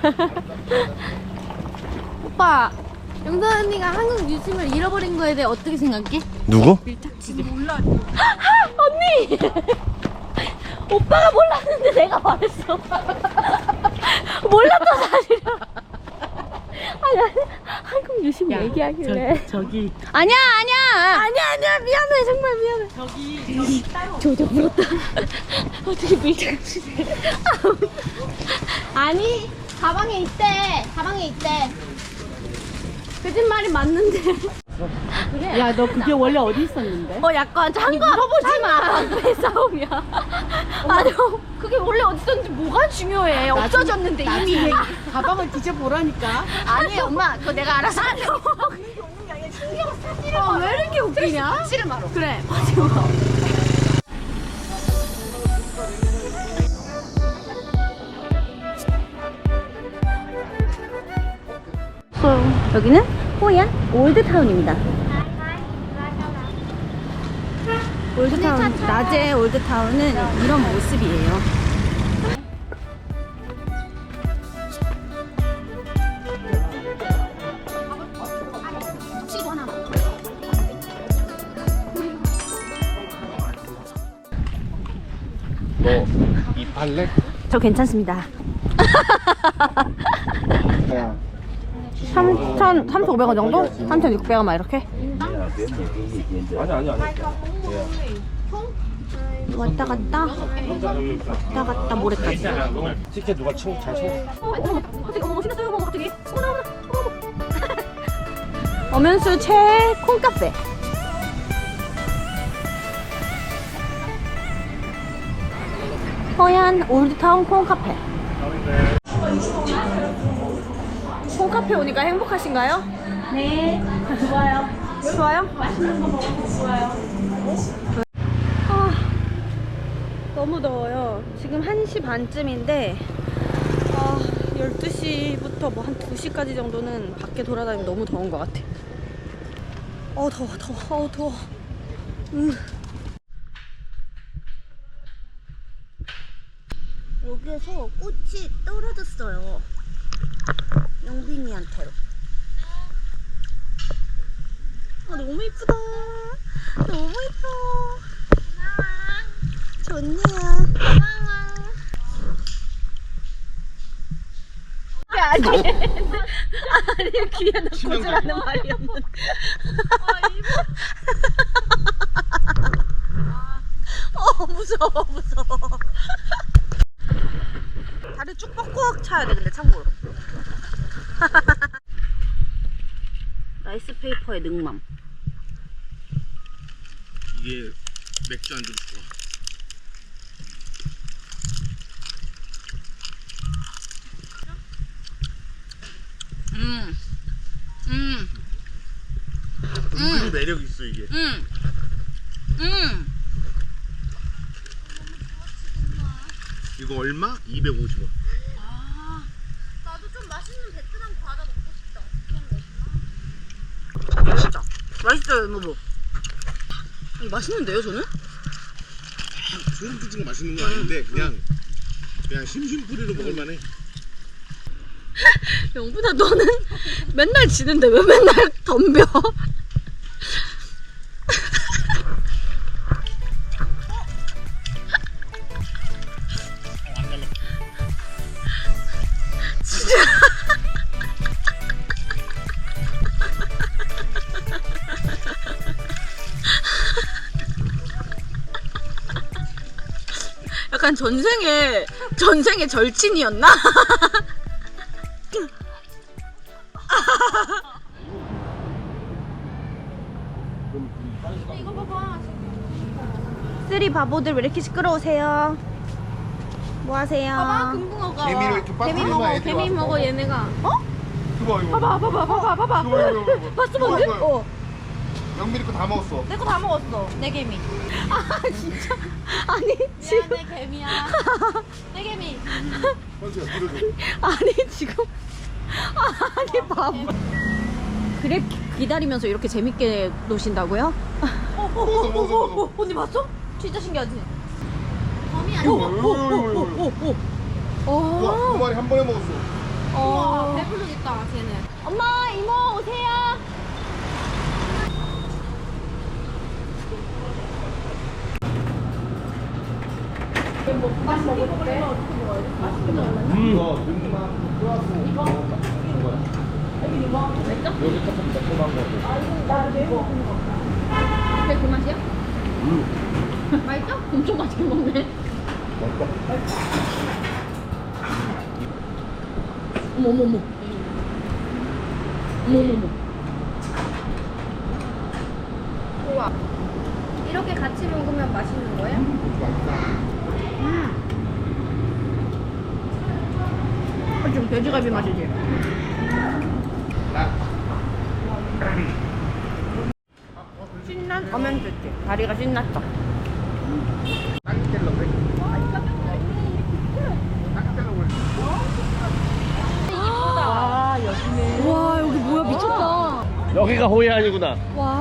괜찮아. 오빠 영선 언니가 한국 유심을 잃어버린 거에 대해 어떻게 생각해? 누구? 언니! 오빠가 몰랐는데 내가 말했어. 몰랐던 사실이야. 아니, 아니, 한국 유심 얘기하길래. 저 기 아니야, 아니야! 아니야, 아니야, 미안해, 정말 미안해. 저기 저저 물었다. 어떻게 밀착 아니 가방에 있대 가방에 있대 거짓말이 맞는데 야너 그게 원래 어디 있었는데? 어, 약간 장갑. 물어보지 마. 방패 싸움이야. 아니, 어, 그게 원래 어디 있었는지 뭐가 중요해. 없어졌는데 이미. 가방을 뒤져보라니까 아니, 엄마, 그거 내가 알아서 하려고. 어, 왜 이렇게 웃기냐? 실을 말어. 그래. 여기는 호얀 올드타운입니다. 올드타운, 낮에 올드타운은 이런 모습이에요. 너 이팔레? 저 괜찮습니다. 3,000, 3,500원 정도? 3,600원 막 이렇게? 아니 아니 아니. 왔다 갔다? 왔다 갔다 모레까지. 티켓 누가 청, 잘 청? 어, 어머 갑자기 어머 신났어요 어머 갑자기 어머나 어머나 어머. 엄연수 최 콩카페. 허얀 올드타운 콩카페 콩카페 오니까 행복하신가요? 네 좋아요 좋아요? 맛있는 거 먹고 좋아요 아 너무 더워요. 지금 1시 반쯤인데 아, 12시부터 뭐 한 2시까지 정도는 밖에 돌아다니면 너무 더운 것 같아. 어 더워 더워 어 더워. 음. 여기에서 꽃이 떨어졌어요. 영빈이한테로. 아 너무 이쁘다. 너무 이뻐. 좋네요. 아니, 아니 귀에 넣고 지라는 말이었는데. 어 무서워 무서워. 다리 쭉 뻗고 차야 돼 근데 참고로. 라이스 페이퍼의 능맘. 이게 맥주 안주로 좋아 음. 음. 은근히 매력 있어 이게 음. 음. 이거 얼마? 250원 나도 좀 맛있는 베트남 과자 먹고 싶다 진짜 맛있어요 여보. 이거 맛있는데요 저는? 중국집 맛있는 거 아닌데 그냥 그냥 심심풀이로 먹을만해 영분아 너는 맨날 지는데 왜 맨날 덤벼? 전생에 전생에 절친이었나? 이거 봐봐 쓰리 바보들 왜 이렇게 시끄러우세요? 뭐 하세요? 봐봐 금붕어가 개미를 이렇게 개미 빠뜨리면 먹어 애들이 개미 와서 먹어 얘네가 이거 이거 봐봐 봐봐 봐봐 봐봐 이거 이거 이거 봤어 방금? 이거, 이거. 어. 영민이 거다 먹었어 내 거 다 먹었어. 내 개미. 아 진짜. 아니 지금 미안해 개미야 내 개미 현수야 밀어줘 아니 지금 아니 바보. 그래 기다리면서 이렇게 재밌게 노신다고요? 먹었어 먹었어 먹었어 언니 봤어? 진짜 신기하지? 범이 아니야 이거, 이거, 이거, 이거. 오오 오 오 우와 두 마리 한 번에 먹었어 어. 배부르겠다, 쟤는. 엄마, 이모 오세요. 이거 눈만 좋아하고 근데 그 맛이야? 맛있어? 엄청 맛있게 먹네. 어머, 어머, 어머. 어머, 어머, 어머. 우와. 이렇게 같이 먹으면 맛있는 거예요? 좀 돼지갈비 맛이지. 신난 어면 좋지. 다리가 신났어. 아 여기네. 와, 여기 뭐야, 미쳤다. 여기가 호해안이구나 와.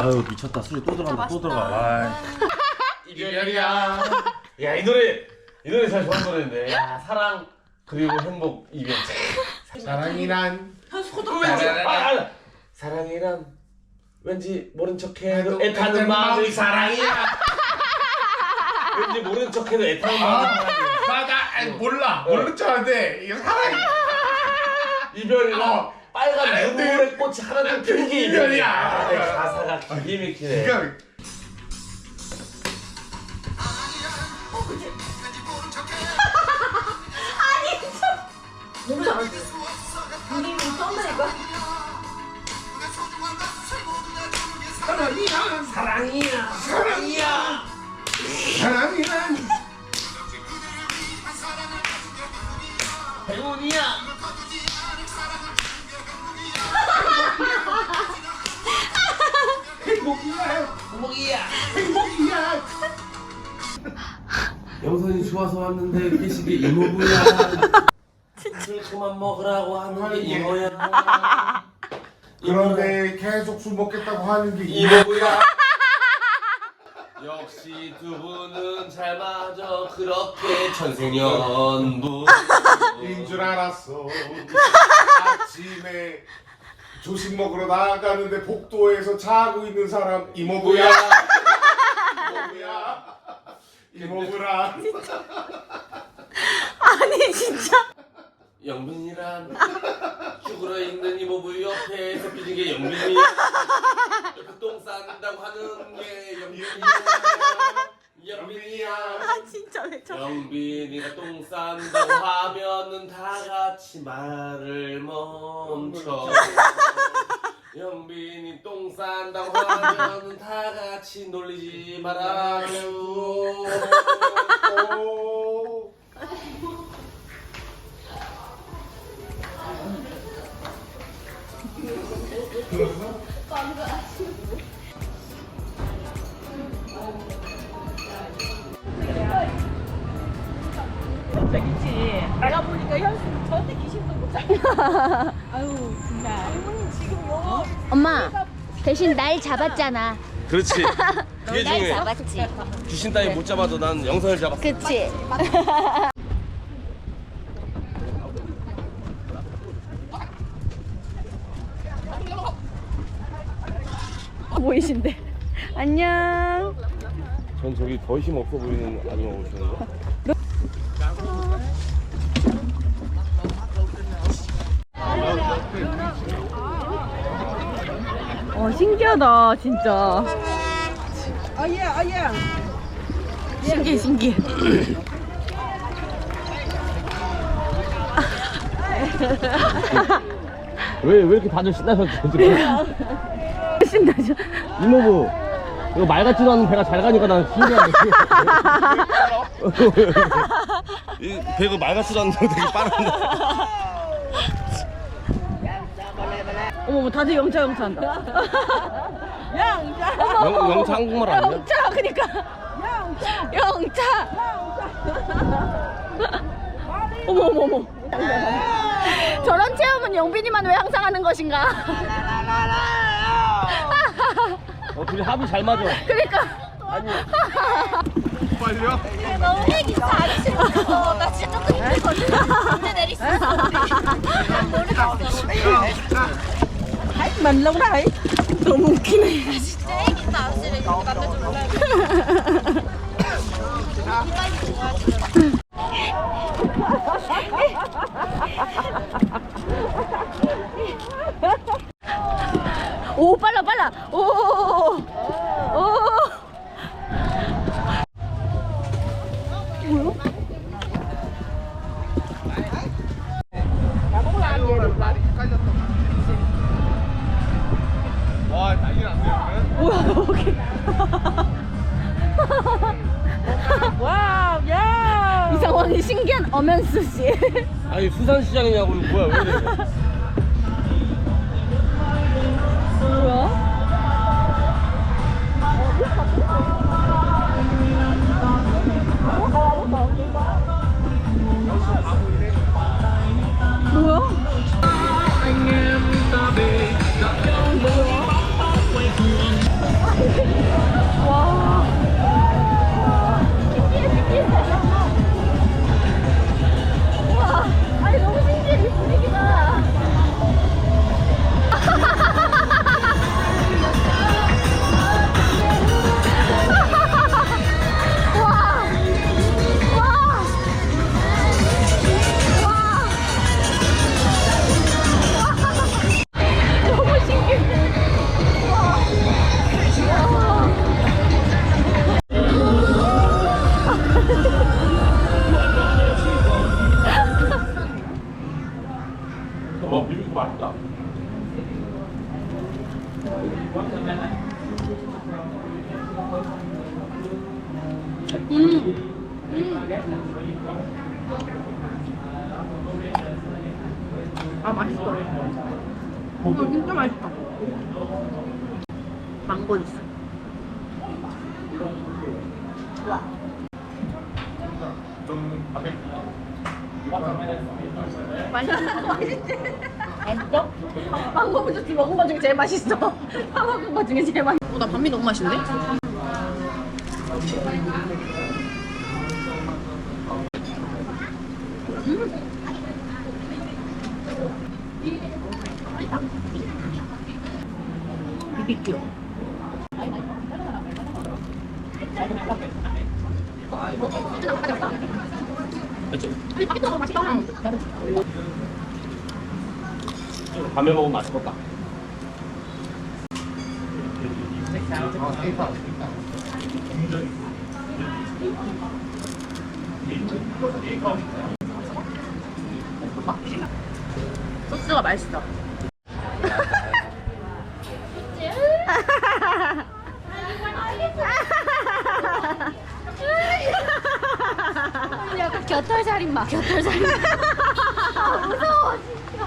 아유 미쳤다. 술이 또 들어간다 또 들어가. 이별이야. 야 이 노래 이 노래 잘 좋아하는 노래인데. 야 사랑 그리고 행복 이별. 사랑이란 사랑 사랑이란 왠지 모른 척해도 애타는 마음이 사랑이야. 왠지 모른 척해도 애타는 마음이 맞아, 아니, 몰라. 모르는 줄 알았는데, 이거 사랑이. 이별이랑 빨간 눈물의 꽃이 핀게 이별이야. 아, 가사가 기가 막히네. 그러니까 사랑이야. 사랑이야. 사랑이란 행운이야 영선이 좋아서 왔는데 계시게 이모부야. 술 그만 먹으라고 하는 게 이모야. 그런데 계속 술 먹겠다고 하는 게 이. 이모부야. 역시 두 분은 잘 맞아. 그렇게 천생연분. 인줄 알았어. 아침에 조식 먹으러 나가는데 복도에서 자고 있는 사람 이모부야. 이모부야. 이모부라. 아니 진짜 영빈이란 죽으러 있는 이모부 옆에서 삐진 게 영빈이 옆에 똥 싼다고 하는 게 영빈이야 영빈이야. 아 진짜 미쳐 영빈이가 똥 싼다고 하면은 다 같이 말을 멈춰. 영빈이 똥 싼다고 하면은 다 같이 놀리지 말아줘 오. 내가 보니까 현수 저한테 귀신도 못 잡아. 아유 정말. 엄마, 대신 날 잡았잖아. 그렇지 그게 날 중요해 잡았지. 귀신 따위 못 잡아도 난 영선을 잡았어 그치? 보이신데 안녕 전 저기 더 힘 없어 보이는 아줌마 오시는 거 어 신기하다 진짜. 아예 아예. 신기해 신기해. 왜, 왜 이렇게 다들 신나셨죠, 지금? 신나죠. 이모부, 이거 말 같지도 않은 배가 잘 가니까 난 신기한데. 이 배가 말 같지도 않은데 되게 빠른데. 어머 다들 영차 영차 한다. 양자. 영, 영차 한국말 아니야? 영차 그니까. 영차. 어머 어머 어머. 저런 체험은 영빈이만 왜 항상 하는 것인가? 어, 둘이 합이 잘 맞아. 그러니까. 빨려? 너무 얘기 잘하기 싫어. 나 진짜 조금 힘들거든. 언제 내릴 수 있어? Mình luôn đấy. 너무 웃기네. 진짜 얘기 다 싫어. 이거 남자 좀 몰라요. 오 망고 부주스 먹은 거 중에 제일 맛있어. 거 중에 제일 맛있어. 어, 나 반미 너무 맛있는데? 비비큐. 그치? 밤에 먹으면 맛있겠다. 소스가 맛있어. 약간 곁털살인마. 곁털살인마. 아, 무서워 진짜.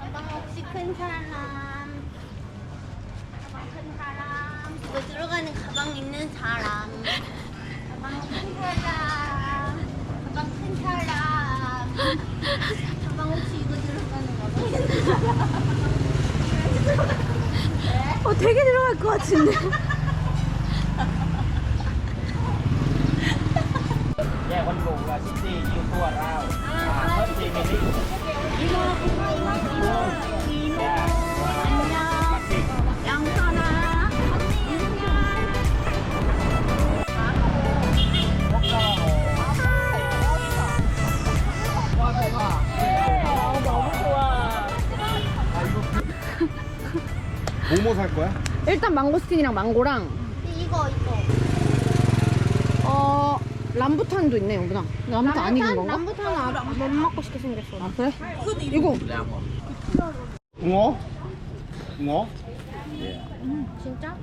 가방 없이 큰 사람. 가방 큰 이거 들어가는 가방 있는 사람. 가방 큰 사람. 가방 큰 사람. 가방 없이 이거 들어가는 가방 있는. 어, 되게 들어갈 것 같은데. 일단 망고스틴이랑 망고랑 이거 이거. 어 람부탄도 있네 여기나. 람부탄 안 익은 건가? 남부터는 안- 못 먹고 싶게 생겼어. 아 그래? 이거 웅어? 웅어? 진짜?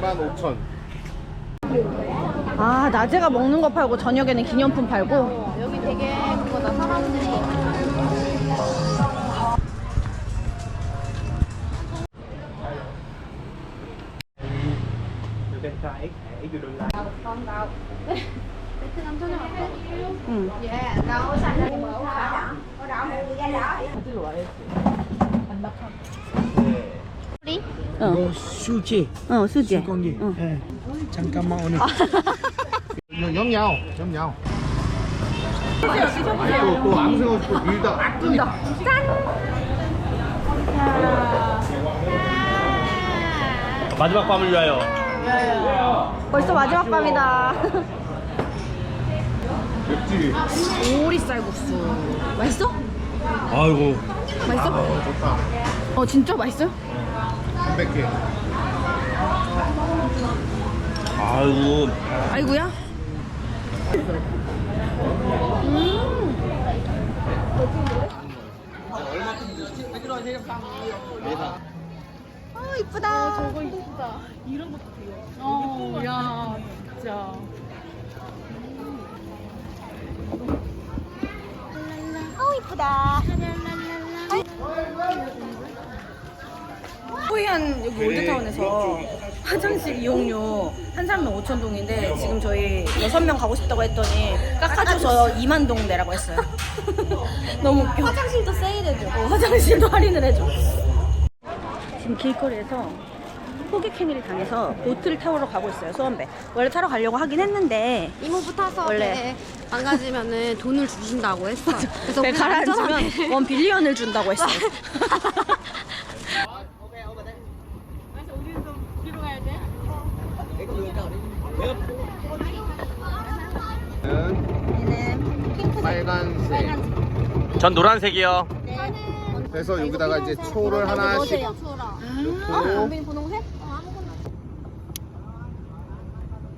2만 5천. 아 낮에가 먹는 거 팔고 저녁에는 기념품 팔고 여기 되게 그거다 사람들이. Một cái đó. 어, 수지. 어 수지. 거기. 응. 예. 잠깐만 오늘. 영양, 영양. 아니 또, 또 없이 또 밀다. 마지막 밤을 위하여. 벌써 마지막 밤이다 맵지? 오리 쌀 국수. 맛있어? 아이고. 맛있어? 좋다. 어 진짜 맛있어요? 300개. 아이고. 아이고야. 어 이쁘다. 저거 이쁘다. 이런 것도 돼요. 어, 야, 진짜. 어 이쁘다. 호이안 여기 올드타운에서 화장실 이용료 한 사람당 5천 동인데 지금 저희 6명 가고 싶다고 했더니 깎아줘서 2만 동 내라고 했어요. 너무 웃겨. 화장실도 세일해줘. 어, 화장실도 할인을 해줘 지금 길거리에서 호객 행위를 당해서 보트를 타러 가고 있어요 수원배 원래 타러 가려고 하긴 했는데 이모부 타서 원래. 배 망가지면은 돈을 주신다고 했어. 그래서 배 우리 가라앉으면 안전하게. 원 빌리언을 준다고 했어요 빨간색. 전 노란색이요. 그래서 여기다가 이제 초를 하나씩 아, 넣고 우리 분홍색? 어, 아무거나.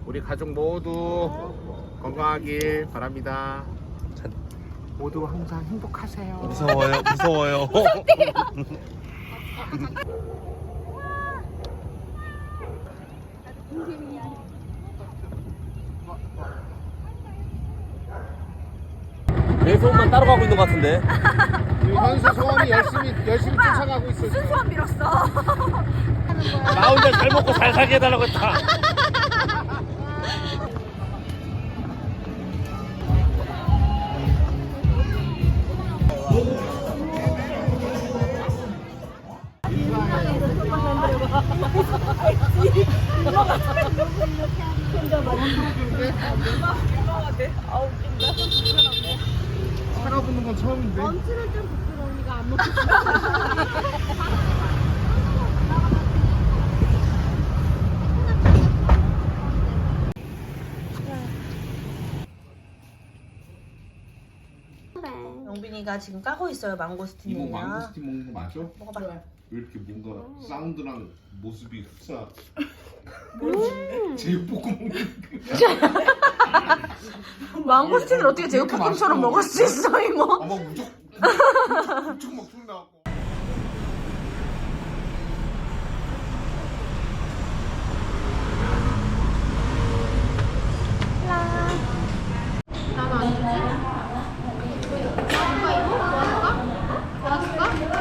우리 가족 모두 건강하길 바랍니다. 모두 항상 행복하세요. 무서워요. 무서워요. 내 소원만 따라가고 있는 것 같은데. 현수 소원이 열심히 열심히 쫓아가고 있어요. 소원 빌었어 나 혼자 잘 먹고 잘 살게 해달라고 했다. 영빈이가 지금 까고 있어요 이거 망고스틴이랑 망고스틴 먹는 거 맞아? 먹어봐 왜 이렇게 뭔가 사운드랑 모습이 흡사? 음. 제육볶음 먹는 망고스틴을 어떻게 제육볶음처럼 먹을 수 있어 이거 아마 무조건 엄청 막 소리 나고. 나는 안 주지? 도와줄까 이거? 도와줄까? 도와줄까?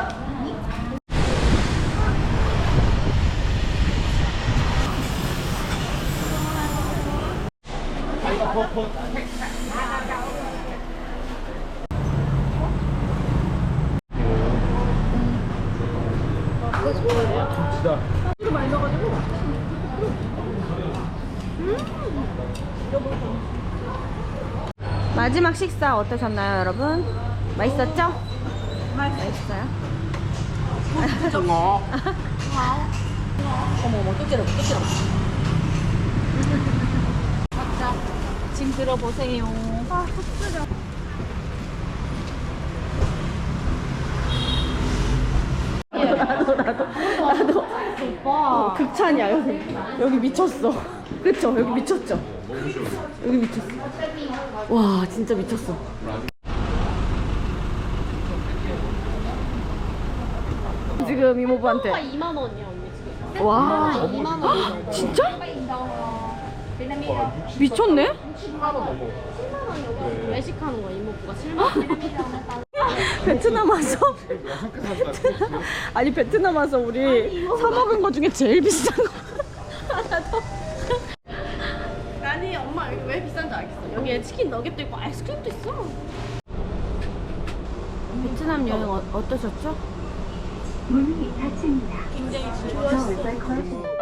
마지막 식사 어떠셨나요 여러분? 맛있었죠? 맛있어요? 어. 어머 어머 또 찌르고 또 찌르고 짐 들어보세요. 아 헛쓰려 돌아 돌아 극찬이야 여기. 여기 미쳤어. 그쵸? 여기 미쳤죠? 여기 미쳤어 와 진짜 미쳤어. 지금 이모부한테. 2만 원이야 언니 지금. 와. 2만 원. 진짜? 미쳤네? 외식하는 거야 이모부가. 7만 원. 베트남 와서? 베트남, 아니 베트남 와서 우리 사 먹은 거 중에 제일 비싼 거 엄마 여기 왜 비싼 줄 알겠어. 여기에 치킨 너겟도 있고 아이스크림도 있어. 베트남 여행 어, 어떠셨죠? 굉장히 좋았어.